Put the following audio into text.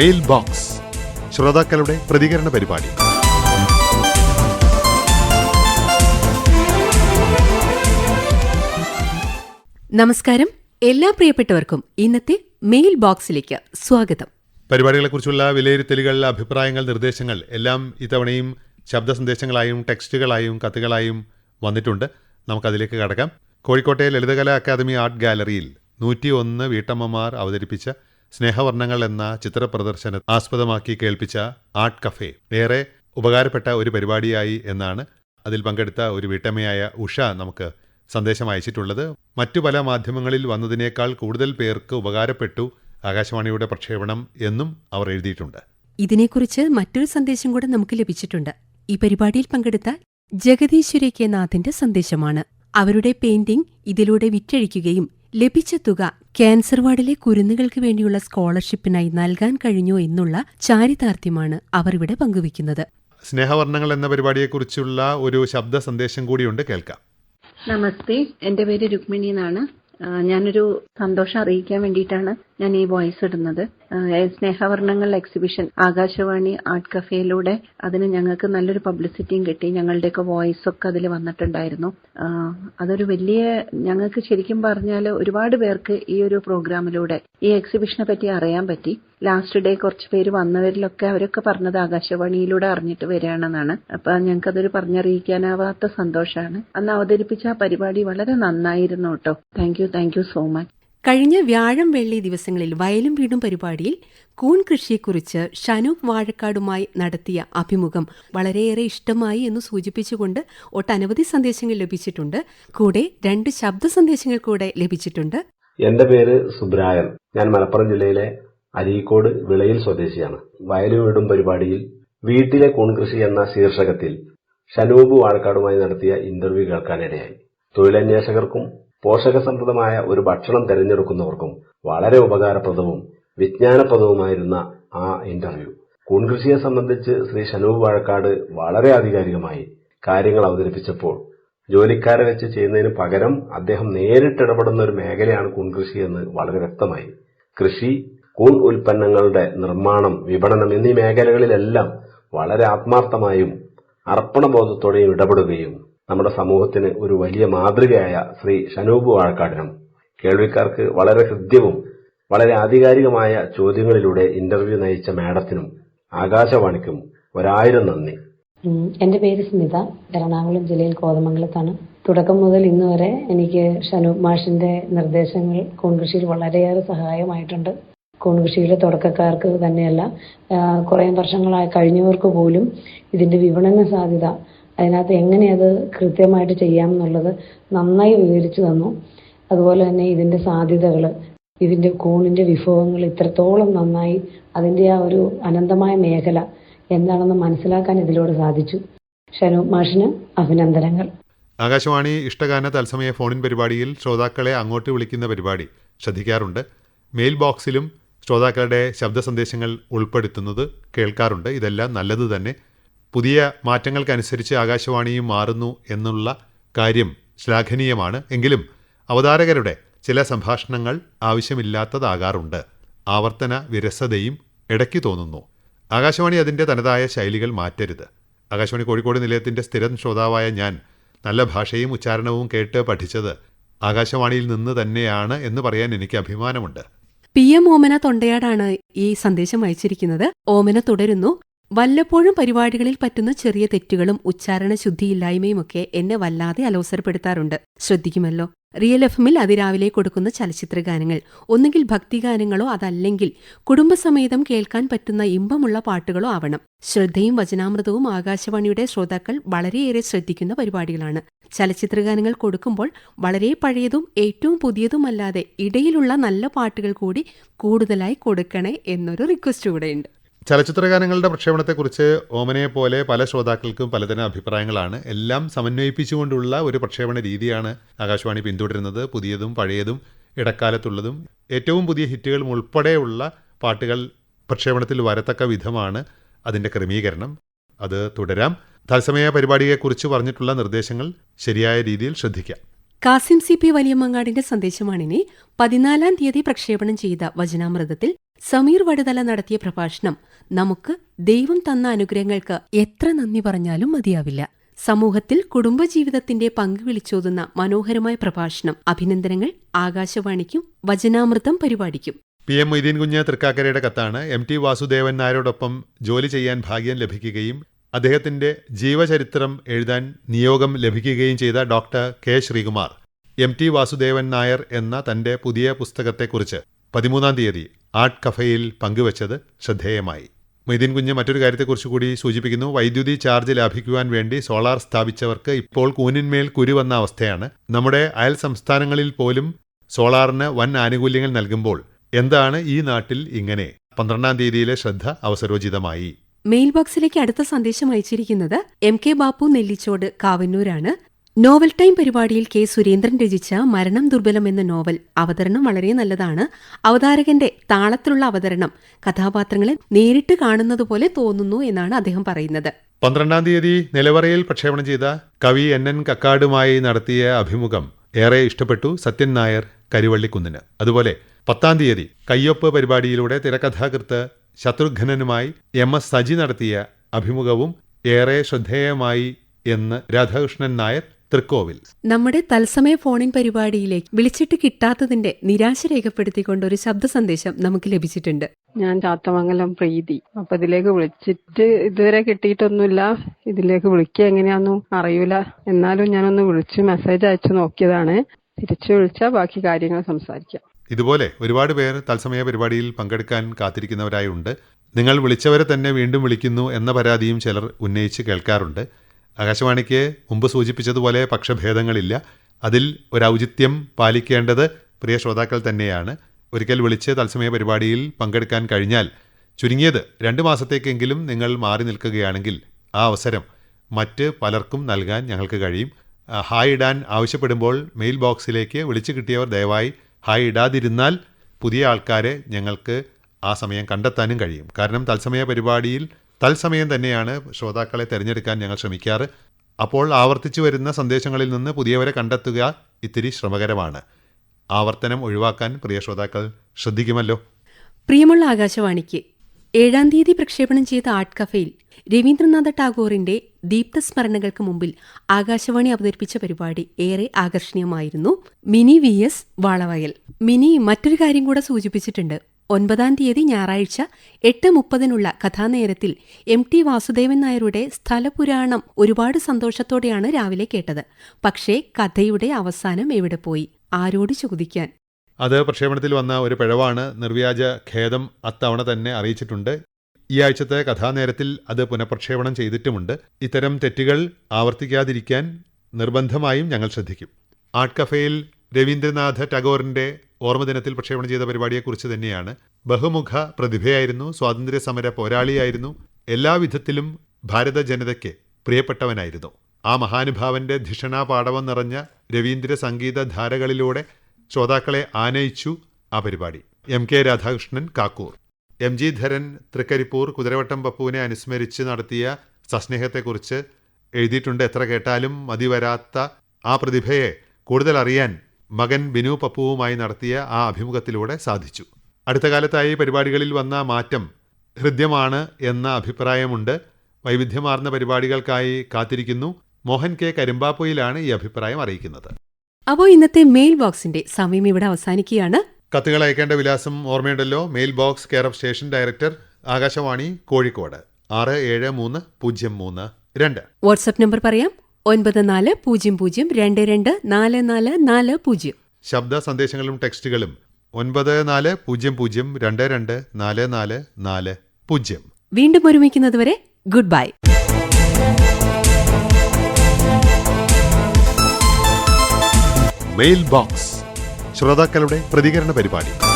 Mail box ശ്രോതാക്കളുടെ പ്രതികരണ പരിപാടി. നമസ്കാരം. എല്ലാ പ്രിയപ്പെട്ടവർക്കും ഇന്നത്തെ മെയിൽ ബോക്സിലേക്ക് സ്വാഗതം. പരിപാടികളെക്കുറിച്ചുള്ള വിലയിരുത്തലുകൾ അഭിപ്രായങ്ങൾ നിർദ്ദേശങ്ങൾ എല്ലാം ഇത്തവണയും ശബ്ദ സന്ദേശങ്ങളായും ടെക്സ്റ്റുകളായും കത്തുകളായും വന്നിട്ടുണ്ട്. നമുക്കതിലേക്ക് കടക്കാം. കോഴിക്കോട്ടെ ലളിതകലാ അക്കാദമി ആർട്ട് ഗാലറിയിൽ നൂറ്റി ഒന്ന് വീട്ടമ്മമാർ അവതരിപ്പിച്ച സ്നേഹവർണങ്ങൾ എന്ന ചിത്രപ്രദർശനം ആസ്പദമാക്കി കേൾപ്പിച്ച ആർട്ട് കഫേ ഏറെ ഉപകാരപ്പെട്ട ഒരു പരിപാടിയായി എന്നാണ് അതിൽ പങ്കെടുത്ത ഒരു വീട്ടമ്മയായ ഉഷ നമുക്ക് സന്ദേശം അയച്ചിട്ടുള്ളത്. മറ്റു പല മാധ്യമങ്ങളിൽ വന്നതിനേക്കാൾ കൂടുതൽ പേർക്ക് ഉപകാരപ്പെട്ടു ആകാശവാണിയുടെ പ്രക്ഷേപണം എന്നും അവർ എഴുതിയിട്ടുണ്ട്. ഇതിനെക്കുറിച്ച് മറ്റൊരു സന്ദേശം കൂടെ നമുക്ക് ലഭിച്ചിട്ടുണ്ട്. ഈ പരിപാടിയിൽ പങ്കെടുത്ത ജഗദീശ്വരി കെ നാഥിന്റെ സന്ദേശമാണ്. അവരുടെ പെയിന്റിംഗ് ഇതിലൂടെ വിറ്റഴിക്കുകയും ലഭിച്ച തുക ക്യാൻസർ വാർഡിലെ കുരുന്നുകൾക്ക് വേണ്ടിയുള്ള സ്കോളർഷിപ്പിനായി നൽകാൻ കഴിഞ്ഞു എന്നുള്ള ചാരിതാർത്ഥ്യമാണ് അവർ ഇവിടെ പങ്കുവയ്ക്കുന്നത്. സ്നേഹവർണങ്ങൾ എന്ന പരിപാടിയെക്കുറിച്ചുള്ള ഒരു ശബ്ദ സന്ദേശം കൂടിയുണ്ട്. കേൾക്കാം. നമസ്തേ. എന്റെ പേര് രുക്മിണി എന്നാണ്. ഞാനൊരു സന്തോഷം അറിയിക്കാൻ വേണ്ടിയിട്ടാണ് ഞാൻ ഈ വോയിസ് ഇടുന്നത്. സ്നേഹവർണങ്ങൾ എക്സിബിഷൻ ആകാശവാണി ആർട്ട് കഫേയിലൂടെ അതിന് ഞങ്ങൾക്ക് നല്ലൊരു പബ്ലിസിറ്റിയും കിട്ടി. ഞങ്ങളുടെയൊക്കെ വോയിസ് ഒക്കെ അതിൽ വന്നിട്ടുണ്ടായിരുന്നു. അതൊരു വലിയ ഞങ്ങൾക്ക് ശരിക്കും പറഞ്ഞാൽ ഒരുപാട് പേർക്ക് ഈ ഒരു പ്രോഗ്രാമിലൂടെ ഈ എക്സിബിഷനെ പറ്റി അറിയാൻ പറ്റി. ലാസ്റ്റ് ഡേ കുറച്ച് പേര് വന്നവരിലൊക്കെ അവരൊക്കെ പറഞ്ഞത് ആകാശവാണിയിലൂടെ അറിഞ്ഞിട്ട് വരികയാണെന്നാണ്. അപ്പൊ ഞങ്ങൾക്കതൊരു പറഞ്ഞറിയിക്കാനാവാത്ത സന്തോഷമാണ്. അന്ന് അവതരിപ്പിച്ച ആ പരിപാടി വളരെ നന്നായിരുന്നു കേട്ടോ. Thank you thank you so much കഴിഞ്ഞ വ്യാഴം വെള്ളി ദിവസങ്ങളിൽ വയലും വീടും പരിപാടിയിൽ കൂൺ കൃഷിയെക്കുറിച്ച് ഷനൂപ് വാഴക്കാടുമായി നടത്തിയ അഭിമുഖം വളരെയേറെ ഇഷ്ടമായി എന്ന് സൂചിപ്പിച്ചുകൊണ്ട് ഒട്ടനവധി സന്ദേശങ്ങൾ ലഭിച്ചിട്ടുണ്ട്. കൂടെ രണ്ട് ശബ്ദ സന്ദേശങ്ങൾ കൂടെ ലഭിച്ചിട്ടുണ്ട്. എന്റെ പേര് സുബ്രായൻ. ഞാൻ മലപ്പുറം ജില്ലയിലെ അരീക്കോട് വിളയിൽ സ്വദേശിയാണ്. വയലും വീടും പരിപാടിയിൽ വീട്ടിലെ കൂൺ കൃഷി എന്ന ശീർഷകത്തിൽ ഷനൂബ് വാഴക്കാടുമായി നടത്തിയ ഇന്റർവ്യൂ കേൾക്കാനിടയായി. തൊഴിലന്വേഷകർക്കും പോഷകസമൃദ്ധമായ ഒരു ഭക്ഷണം തിരഞ്ഞെടുക്കുന്നവർക്കും വളരെ ഉപകാരപ്രദവും വിജ്ഞാനപ്രദവുമായിരുന്ന ആ ഇന്റർവ്യൂ. കൂൺകൃഷിയെ സംബന്ധിച്ച് ശ്രീ ഷനൂബ് വാഴക്കാട് വളരെ ആധികാരികമായി കാര്യങ്ങൾ അവതരിപ്പിച്ചപ്പോൾ ജോലിക്കാരെ വെച്ച് ചെയ്യുന്നതിന് പകരം അദ്ദേഹം നേരിട്ട് ഇടപെടുന്ന ഒരു മേഖലയാണ് കൂൺകൃഷി എന്ന് വളരെ വ്യക്തമായി. കൃഷി കൂൺ ഉൽപ്പന്നങ്ങളുടെ നിർമ്മാണം വിപണനം എന്നീ മേഖലകളിലെല്ലാം വളരെ ആത്മാർത്ഥമായും അർപ്പണബോധത്തോടെയും ഇടപെടുകയും നമ്മുടെ സമൂഹത്തിന് ഒരു വലിയ മാതൃകയായ ശ്രീ ഷനൂബ് വാഴക്കാടിനും കേൾവിക്കാർക്ക് വളരെ ഹൃദ്യവും വളരെ ആധികാരികമായ ചോദ്യങ്ങളിലൂടെ ഇന്റർവ്യൂ നയിച്ച മാഡത്തിനും ആകാശവാണിക്കും ഒരായിരം നന്ദി. എന്റെ പേര് സ്മിത. എറണാകുളം ജില്ലയിൽ കോതമംഗലത്താണ്. തുടക്കം മുതൽ ഇന്ന് വരെ എനിക്ക് ഷനൂബ് മാഷിന്റെ നിർദ്ദേശങ്ങൾ കോൺകൃഷിയിൽ വളരെയേറെ സഹായമായിട്ടുണ്ട്. കോൺകൃഷിയിലെ തുടക്കക്കാർക്ക് തന്നെയല്ല കുറേ വർഷങ്ങളായി കഴിഞ്ഞവർക്ക് പോലും ഇതിന്റെ വിപണന സാധ്യത അതിനകത്ത് എങ്ങനെ അത് കൃത്യമായിട്ട് ചെയ്യാം എന്നുള്ളത് നന്നായി വിവരിച്ചു തന്നു. അതുപോലെ തന്നെ ഇതിന്റെ സാധ്യതകൾ ഇതിന്റെ കൂണിന്റെ വിഭവങ്ങൾ ഇത്രത്തോളം നന്നായി അതിന്റെ ആ ഒരു അനന്തമായ മേഖല എന്താണെന്ന് മനസ്സിലാക്കാൻ ഇതിലൂടെ സാധിച്ചു. ഷനൂപ് മാഷിന് അഭിനന്ദനങ്ങൾ. ആകാശവാണി ഇഷ്ടഗാന തത്സമയ ഫോണിൻ പരിപാടിയിൽ ശ്രോതാക്കളെ അങ്ങോട്ട് വിളിക്കുന്ന പരിപാടി ശ്രദ്ധിക്കാറുണ്ട്. മെയിൽ ബോക്സിലും ശ്രോതാക്കളുടെ ശബ്ദ സന്ദേശങ്ങൾ ഉൾപ്പെടുത്തുന്നത് കേൾക്കാറുണ്ട്. ഇതെല്ലാം നല്ലത് തന്നെ. പുതിയ മാറ്റങ്ങൾക്കനുസരിച്ച് ആകാശവാണിയും മാറുന്നു എന്നുള്ള കാര്യം ശ്ലാഘനീയമാണ്. എങ്കിലും അവതാരകരുടെ ചില സംഭാഷണങ്ങൾ ആവശ്യമില്ലാത്തതാകാറുണ്ട്. ആവർത്തന വിരസതയും ഇടയ്ക്ക് തോന്നുന്നു. ആകാശവാണി അതിന്റെ തനതായ ശൈലികൾ മാറ്റരുത്. ആകാശവാണി കോഴിക്കോട് നിലയത്തിന്റെ സ്ഥിരം ശ്രോതാവായ ഞാൻ നല്ല ഭാഷയും ഉച്ചാരണവും കേട്ട് പഠിച്ചത് ആകാശവാണിയിൽ നിന്ന് തന്നെയാണ് എന്ന് പറയാൻ എനിക്ക് അഭിമാനമുണ്ട്. പി എം ഓമന തൊണ്ടയാടാണ് ഈ സന്ദേശം അയച്ചിരിക്കുന്നത്. ഓമന തുടരുന്നു. വല്ലപ്പോഴും പരിപാടികളിൽ പറ്റുന്ന ചെറിയ തെറ്റുകളും ഉച്ചാരണ ശുദ്ധിയില്ലായ്മയുമൊക്കെ എന്നെ വല്ലാതെ അലോസരപ്പെടുത്താറുണ്ട്. ശ്രദ്ധിക്കുമല്ലോ റിയൽ എഫ് എമ്മിൽ അതിരാവിലെ കൊടുക്കുന്ന ചലച്ചിത്ര ഗാനങ്ങൾ ഒന്നുകിൽ ഭക്തിഗാനങ്ങളോ അതല്ലെങ്കിൽ കുടുംബസമേതം കേൾക്കാൻ പറ്റുന്ന ഇമ്പമുള്ള പാട്ടുകളോ ആവണം. ശ്രദ്ധയും വചനാമൃതവും ആകാശവാണിയുടെ ശ്രോതാക്കൾ വളരെയേറെ ശ്രദ്ധിക്കുന്ന പരിപാടികളാണ്. ചലച്ചിത്രഗാനങ്ങൾ കൊടുക്കുമ്പോൾ വളരെ പഴയതും ഏറ്റവും പുതിയതുമല്ലാതെ ഇടയിലുള്ള നല്ല പാട്ടുകൾ കൂടി കൂടുതലായി കൊടുക്കണേ എന്നൊരു റിക്വസ്റ്റ് കൂടെയുണ്ട് ചലച്ചിത്രഗാനങ്ങളുടെ പ്രക്ഷേപണത്തെക്കുറിച്ച് ഓമനയെ പോലെ പല ശ്രോതാക്കൾക്കും പലതരം അഭിപ്രായങ്ങളാണ്. എല്ലാം സമന്വയിപ്പിച്ചുകൊണ്ടുള്ള ഒരു പ്രക്ഷേപണ രീതിയാണ് ആകാശവാണി പിന്തുടരുന്നത്. പുതിയതും പഴയതും ഇടക്കാലത്തുള്ളതും ഏറ്റവും പുതിയ ഹിറ്റുകൾ ഉൾപ്പെടെയുള്ള പാട്ടുകൾ പ്രക്ഷേപണത്തിൽ വരത്തക്ക വിധമാണ് അതിന്റെ ക്രമീകരണം. അത് തുടരാം. തത്സമയ പരിപാടിയെക്കുറിച്ച് പറഞ്ഞിട്ടുള്ള നിർദ്ദേശങ്ങൾ ശരിയായ രീതിയിൽ ശ്രദ്ധിക്കാം. കാസിം സി പി വലിയമ്മങ്ങാടിന്റെ സന്ദേശമാണിനെ. പതിനാലാം തീയതി പ്രക്ഷേപണം ചെയ്ത വചനാമൃതത്തിൽ സമീർ വടുതല നടത്തിയ പ്രഭാഷണം നമുക്ക് ദൈവം തന്ന അനുഗ്രഹങ്ങൾക്ക് എത്ര നന്ദി പറഞ്ഞാലും മതിയാവില്ല. സമൂഹത്തിൽ കുടുംബജീവിതത്തിന്റെ പങ്ക് വിളിച്ചോതുന്ന മനോഹരമായ പ്രഭാഷണം. അഭിനന്ദനങ്ങൾ. ആകാശവാണിക്കും വചനാമൃതം പരിപാടിക്കും. പി എം മൊയ്തീൻ കുഞ്ഞ് തൃക്കാക്കരയുടെ കത്താണ്. എം ടി വാസുദേവൻ നായരോടൊപ്പം ജോലി ചെയ്യാൻ ഭാഗ്യം ലഭിക്കുകയും അദ്ദേഹത്തിന്റെ ജീവചരിത്രം എഴുതാൻ നിയോഗം ലഭിക്കുകയും ചെയ്ത doctor K Sreekumar M T Vasudevan Nair എന്ന തന്റെ പുതിയ പുസ്തകത്തെക്കുറിച്ച് പതിമൂന്നാം തീയതി ആർട്ട് കഫയിൽ പങ്കുവച്ചത് ശ്രദ്ധേയമായി. മൊയ്തീൻ കുഞ്ഞ് മറ്റൊരു കാര്യത്തെക്കുറിച്ച് കൂടി സൂചിപ്പിക്കുന്നു. വൈദ്യുതി ചാർജ് ലാഭിക്കുവാൻ വേണ്ടി സോളാർ സ്ഥാപിച്ചവർക്ക് ഇപ്പോൾ കൂനിന്മേൽ കുരു വന്ന അവസ്ഥയാണ്. നമ്മുടെ അയൽ സംസ്ഥാനങ്ങളിൽ പോലും സോളാറിന് വൻ ആനുകൂല്യങ്ങൾ നൽകുമ്പോൾ എന്താണ് ഈ നാട്ടിൽ ഇങ്ങനെ? പന്ത്രണ്ടാം തീയതിയിലെ ശ്രദ്ധ അവസരോചിതമായി. മെയിൽ ബോക്സിലേക്ക് അടുത്ത സന്ദേശം അയച്ചിരിക്കുന്നത് എം കെ ബാപ്പു നെല്ലിച്ചോട് കാവന്നൂരാണ്. നോവൽ ടൈം പരിപാടിയിൽ കെ സുരേന്ദ്രൻ രചിച്ച മരണം ദുർബലം എന്ന നോവൽ അവതരണം വളരെ നല്ലതാണ്. അവതാരകന്റെ താളത്തിലുള്ള അവതരണം കഥാപാത്രങ്ങളെ നേരിട്ട് കാണുന്നത് പോലെ തോന്നുന്നു എന്നാണ് അദ്ദേഹം പറയുന്നത്. പന്ത്രണ്ടാം തീയതി നിലവറയിൽ പ്രക്ഷേപണം ചെയ്ത കവി എൻ എൻ കക്കാടുമായി നടത്തിയ അഭിമുഖം ഏറെ ഇഷ്ടപ്പെട്ടു സത്യൻ നായർ കരുവള്ളിക്കുന്നിന്. അതുപോലെ പത്താം തീയതി കയ്യൊപ്പ് പരിപാടിയിലൂടെ തിരക്കഥാകൃത്ത് ശത്രുഘ്നനുമായി എം എസ് സജി നടത്തിയ അഭിമുഖവും ഏറെ ശ്രദ്ധേയമായി എന്ന് രാധാകൃഷ്ണൻ നായർ തൃക്കോവിൽ. നമ്മുടെ തത്സമയ ഫോണിൻ പരിപാടിയിലേക്ക് വിളിച്ചിട്ട് കിട്ടാത്തതിന്റെ നിരാശ രേഖപ്പെടുത്തിക്കൊണ്ട് ഒരു ശബ്ദ സന്ദേശം നമുക്ക് ലഭിച്ചിട്ടുണ്ട്. ഞാൻ ചാത്തമംഗലം പ്രീതി. അപ്പൊ ഇതിലേക്ക് വിളിച്ചിട്ട് ഇതുവരെ കിട്ടിയിട്ടൊന്നുമില്ല. ഇതിലേക്ക് വിളിക്കുക എങ്ങനെയാന്നും അറിയൂല. എന്നാലും ഞാനൊന്ന് വിളിച്ച് മെസ്സേജ് അയച്ചു നോക്കിയതാണ്. തിരിച്ചു വിളിച്ചാൽ ബാക്കി കാര്യങ്ങൾ സംസാരിക്കാം. ഇതുപോലെ ഒരുപാട് പേർ തത്സമയ പരിപാടിയിൽ പങ്കെടുക്കാൻ കാത്തിരിക്കുന്നവരായുണ്ട്. നിങ്ങൾ വിളിച്ചവരെ തന്നെ വീണ്ടും വിളിക്കുന്നു എന്ന പരാതിയും ചിലർ ഉന്നയിച്ച് കേൾക്കാറുണ്ട്. ആകാശവാണിക്ക് മുമ്പ് സൂചിപ്പിച്ചതുപോലെ പക്ഷഭേദങ്ങളില്ല അതിൽ ഒരു ഔചിത്യം പാലിക്കേണ്ടത് പ്രിയ ശ്രോതാക്കൾ തന്നെയാണ്. ഒരിക്കൽ വിളിച്ച് തത്സമയ പരിപാടിയിൽ പങ്കെടുക്കാൻ കഴിഞ്ഞാൽ ചുരുങ്ങിയത് രണ്ട് മാസത്തേക്കെങ്കിലും നിങ്ങൾ മാറി നിൽക്കുകയാണെങ്കിൽ ആ അവസരം മറ്റ് പലർക്കും നൽകാൻ ഞങ്ങൾക്ക് കഴിയും. ഹായ് ഇടാൻ ആവശ്യപ്പെടുമ്പോൾ മെയിൽ ബോക്സിലേക്ക് വിളിച്ചു കിട്ടിയവർ ദയവായി ഹായ് ഇടാതിരുന്നാൽ പുതിയ ആൾക്കാരെ ഞങ്ങൾക്ക് ആ സമയം കണ്ടെത്താനും കഴിയും. കാരണം തത്സമയ പരിപാടിയിൽ തത്സമയം തന്നെയാണ് ശ്രോതാക്കളെ തിരഞ്ഞെടുക്കാൻ ഞങ്ങൾ ശ്രമിക്കാറ്. അപ്പോൾ ആവർത്തിച്ചു വരുന്ന സന്ദേശങ്ങളിൽ നിന്ന് പുതിയവരെ കണ്ടെത്തുക ഇത്തിരി ശ്രമകരമാണ്. ആവർത്തനം ഒഴിവാക്കാൻ പ്രിയ ശ്രോതാക്കൾ ശ്രദ്ധിക്കുമല്ലോ. പ്രിയമുള്ള ആകാശവാണിക്ക് ഏഴാം തീയതി പ്രക്ഷേപണം ചെയ്ത ആർട്ട് കഫയിൽ രവീന്ദ്രനാഥ ടാഗോറിന്റെ ദീപ്തസ്മരണകൾക്ക് മുമ്പിൽ ആകാശവാണി അവതരിപ്പിച്ച പരിപാടി ഏറെ ആകർഷണീയമായിരുന്നു. Mini V S Valavayal. Mini മറ്റൊരു കാര്യം കൂടെ സൂചിപ്പിച്ചിട്ടുണ്ട്. ഒൻപതാം തീയതി ഞായറാഴ്ച എട്ട് മുപ്പതിനുള്ള കഥാനേരത്തിൽ എം ടി വാസുദേവൻ നായരുടെ സ്ഥലപുരാണം ഒരുപാട് സന്തോഷത്തോടെയാണ് രാവിലെ കേട്ടത്. പക്ഷേ കഥയുടെ അവസാനം എവിടെ പോയി? ആരോട് ചോദിക്കാൻ? അത് പ്രക്ഷേപണത്തിൽ വന്ന ഒരു പിഴവാണ് നിർവ്യാജ ഖേദം അത്തവണ തന്നെ അറിയിച്ചിട്ടുണ്ട്. ഈ ആഴ്ചത്തെ കഥാനേരത്തിൽ അത് പുനഃപ്രക്ഷേപണം ചെയ്തിട്ടുമുണ്ട്. ഇത്തരം തെറ്റുകൾ ആവർത്തിക്കാതിരിക്കാൻ നിർബന്ധമായും ഞങ്ങൾ ശ്രദ്ധിക്കും. ആർട്ട് കഫേയിൽ രവീന്ദ്രനാഥ ടാഗോറിന്റെ ഓർമ്മദിനത്തിൽ പ്രക്ഷേപണം ചെയ്ത പരിപാടിയെക്കുറിച്ച് തന്നെയാണ് ബഹുമുഖ പ്രതിഭയായിരുന്നു സ്വാതന്ത്ര്യ സമര പോരാളിയായിരുന്നു. എല്ലാവിധത്തിലും ഭാരത ജനതയ്ക്ക് പ്രിയപ്പെട്ടവനായിരുന്നു. ആ മഹാനുഭാവന്റെ ധിഷണാ പാടവം നിറഞ്ഞ രവീന്ദ്ര സംഗീത ധാരകളിലൂടെ ശ്രോതാക്കളെ ആനയിച്ചു ആ പരിപാടി. M K Radhakrishnan Kakkur. M G Dharan Thrikkaripur Kuthiravattam പപ്പുവിനെ അനുസ്മരിച്ച് നടത്തിയ സസ്നേഹത്തെക്കുറിച്ച് എഴുതിയിട്ടുണ്ട്. എത്ര കേട്ടാലും മതിവരാത്ത ആ പ്രതിഭയെ കൂടുതൽ അറിയാൻ മകൻ ബിനു പപ്പുവുമായി നടത്തിയ ആ അഭിമുഖത്തിലൂടെ സാധിച്ചു. അടുത്ത കാലത്തായി പരിപാടികളിൽ വന്ന മാറ്റം ഹൃദ്യമാണ് എന്ന അഭിപ്രായമുണ്ട്. വൈവിധ്യമാർന്ന പരിപാടികൾക്കായി കാത്തിരിക്കുന്നു. മോഹൻ കെ കരിമ്പാപ്പൊയിലാണ് ഈ അഭിപ്രായം അറിയിക്കുന്നത്. അപ്പോൾ ഇന്നത്തെ മെയിൽ ബോക്സിന്റെ സമയം ഇവിടെ അവസാനിക്കുകയാണ്. കത്തുകൾ അയക്കേണ്ട വിലാസം ഓർമ്മയുണ്ടല്ലോ. Mail box care of station director Akashvani Kozhikode. ആറ് ഏഴ് മൂന്ന് പൂജ്യം മൂന്ന് രണ്ട്. വാട്സ്ആപ്പ് നമ്പർ പറയാം. ഒൻപത് നാല് പൂജ്യം പൂജ്യം രണ്ട് രണ്ട് നാല് നാല് നാല് പൂജ്യം. ശബ്ദ സന്ദേശങ്ങളും ടെക്സ്റ്റുകളും ഒൻപത് നാല് പൂജ്യം പൂജ്യം രണ്ട് രണ്ട് നാല് നാല് നാല് പൂജ്യം. വീണ്ടും ഒരുമിക്കുന്നതുവരെ ഗുഡ് ബൈ. മെയിൽ ബോക്സ് ശ്രോതാക്കളുടെ പ്രതികരണ പരിപാടി.